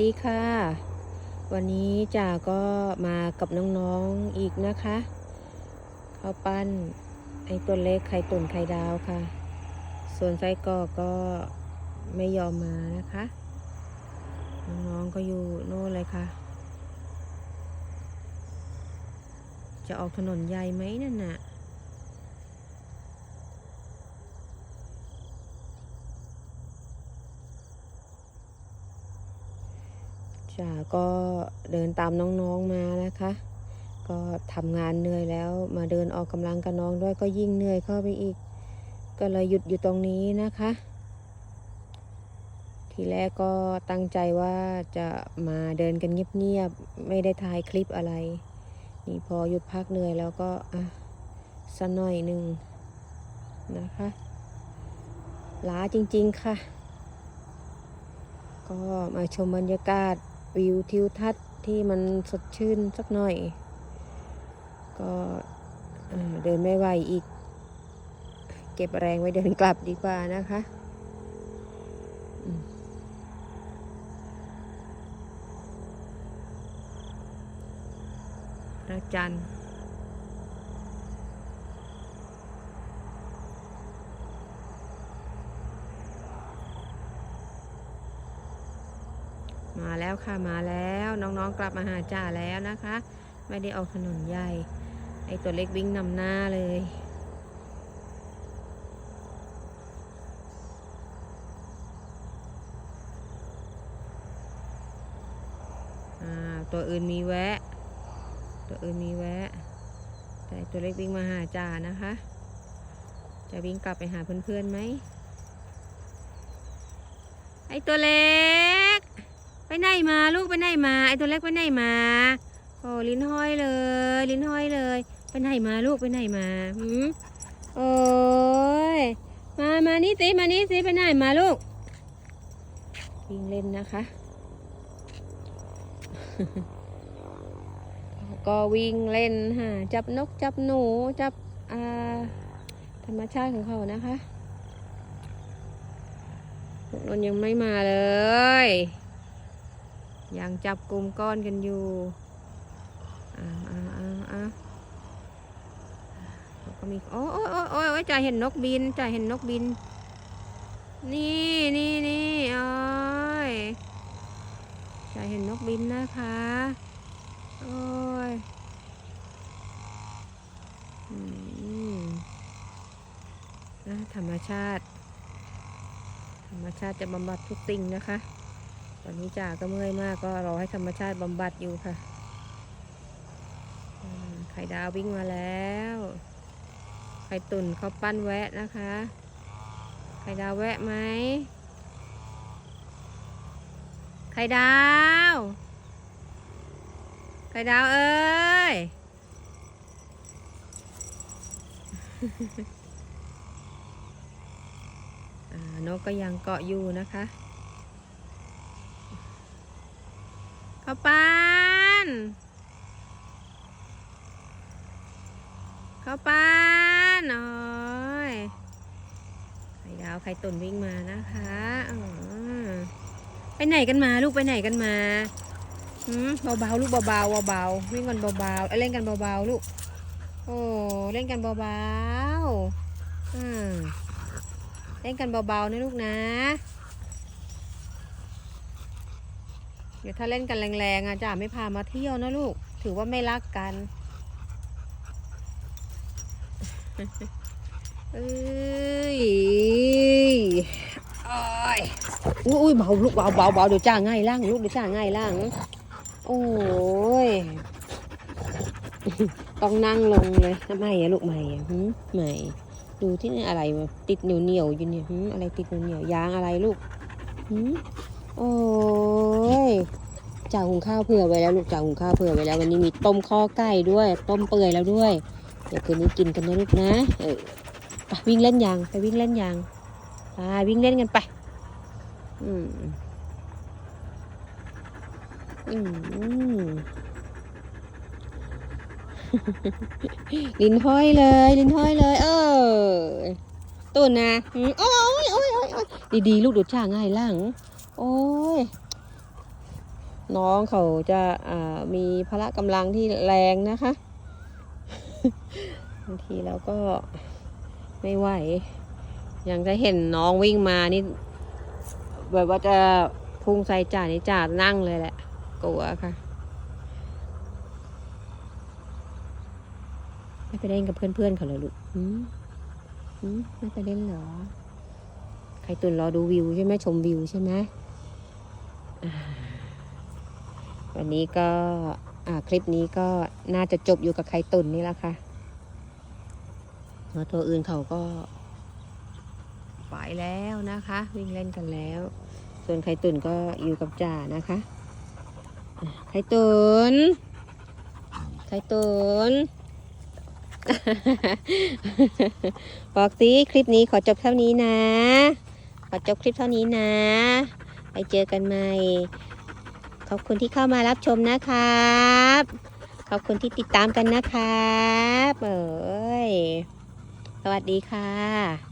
ดีค่ะ วันนี้จ่าก็มากับน้องๆอีกนะคะข้าวปั้นไอตัวเล็กไข่ตุ่นไข่ดาวค่ะ ส่วนไส้กรอกก็ไม่ยอมมานะคะ น้องๆก็อยู่โน่นเลยค่ะ จะออกถนนใหญ่ไหมนั่นน่ะ จ่าก็เดินตามน้องๆมานะคะ ก็ทำงานเหนื่อยแล้ว มาเดินออกกำลังกับน้องด้วยก็ยิ่งเหนื่อยเข้าไปอีก ก็เลยหยุดอยู่ตรงนี้นะคะ ทีแรกก็ตั้งใจว่าจะมาเดินกันเงียบๆไม่ได้ถ่ายคลิปอะไร นี่พอหยุดพักเหนื่อยแล้วก็อะสักหน่อยหนึ่งนะคะล้าจริงๆค่ะ ก็มาชมบรรยากาศ วิวทิวทัศน์ที่มันสดชื่นสักหน่อย ก็เดินไม่ไหวอีก เก็บแรงไว้เดินกลับดีกว่านะคะอืมพระจันทร์ มาแล้วค่ะมาแล้วน้องๆกลับมาหาจ่าแล้วนะคะ ไม่ได้ออกถนนใหญ่ไอตัวเล็กวิ่งนำหน้าเลยตัวอื่นมีแวะ ตัวอื่นมีแวะ แต่ตัวเล็กวิ่งมาหาจ่านะคะ จะวิ่งกลับไปหาเพื่อนๆไหมไอตัวเล็ก ไปไหนมาลูกไปไหนมา ไอตัวเล็กไปไหนมา โอ้ลิ้นห้อยเลย ลิ้นห้อยเลยไปไหนมาลูกไปไหนมาหืมโอ้ยมามานี่สิมานี่สิไปไหนมาลูกวิ่งเล่นนะคะ ก็วิ่งเล่นหาจับนกจับหนูจับอ่าธรรมชาติของเขานะคะนนยังไม่มาเลย ยังจับกลุ่มก้อนกันอยู่อ่าอ่าอ่าอ่าวก็มีโอ้โอ้โอ้โอ้โอ้ยจ่าเห็นนกบินจ่าเห็นนกบิน นี่นี่นี่โอ้ยจ่าเห็นนกบินนะคะโอ้ยอืมนะธรรมชาติ ธรรมชาติจะบำบัดทุกสิ่งนะคะ ตอนนี้จ่าก็เมื่อยมากก็รอให้ธรรมชาติบำบัดอยู่ค่ะไข่ดาววิ่งมาแล้ว ไข่ตุ่นเขาปั้นแวะนะคะ ไข่ดาวแวะไหม ไข่ดาว ไข่ดาวเอ้ยอนกก็ยังเกาะอยู่นะคะ ข้าวปานข้าวปานโอ้ยไข่ดาวไข่ตุ่นวิ่งมานะคะอ๋อไปไหนกันมาลูกไปไหนกันมาหืมเบาๆลูกเบาๆเบาๆวิ่งกันเบาๆเอ้ยเล่นกันเบาๆลูกโอ้เล่นกันเบาๆอืมเล่นกันเบาๆนะลูกนะ เดี๋ยวถ้าเล่นกันแรงๆอะจ่าไม่พามาเที่ยวนะลูก ถือว่าไม่รักกันเอ้ยอ้ยอุ้ยอุ้ยเบาลูกเบาเบาเบาเดี๋ยวจ่าง่ายล่างลูกเดี๋ยวจ่าง่ายล่าง โอ้ยต้องนั่งลงเลยทำไมอะลูกใหม่อะหืมใหม่ดูที่นี่อะไรติดเหนียวเหนียวอยู่เนี่ยหืมอะไรติดเหนียวเหนียวยางอะไรลูกหืม โอ้ยจ่าหุงข้าวเผื่อไว้แล้วลูกจ่าหุงข้าวเผื่อไว้แล้ว วันนี้มีต้มข้อไก่ด้วย ต้มเปื่อยแล้วด้วย เดี๋ยวคืนนี้กินกันนะลูกนะ เออไปวิ่งเล่นยางไปวิ่งเล่นยางไปวิ่งเล่นกันไป อืมอืมลิ้นห้อยเลย ลิ้นห้อยเลย เออตุ่นนะโอ้ยโอ้ยโอ้ยโอ้ยดีๆ ลูกดูจ่าง่ายหลัง โอ้ย น้องเขาจะามีพละกำลังที่แรงนะคะบางทีเราก็ไม่ไหวยังจะเห็นน้องวิ่งมานี่ แบบว่าจะพุ่งใส่จ่านี่จ่านั่งเลยแหละ กลัวค่ะไม่ไปเล่นกับเพื่อนๆเขาเลยลูกหืมหืมไม่ไปเล่นเหรอ ใครตื่นรอดูวิวใช่ไหมชมวิวใช่ไหม วันนี้ก็คลิปนี้ก็น่าจะจบอยู่กับไข่ตุนนี่แหละค่ะเพราะตัวอื่นเขาก็ไปแล้วนะคะ วิ่งเล่นกันแล้ว ส่วนไข่ตุนก็อยู่กับจ่านะคะอะไข่ตุนไข่ตุนบอกสิคลิปนี้ขอจบเท่านี้นะ ขอจบคลิปเท่านี้นะ ไปเจอกันใหม่ ขอบคุณที่เข้ามารับชมนะครับ ขอบคุณที่ติดตามกันนะครับ เอ้ย สวัสดีค่ะ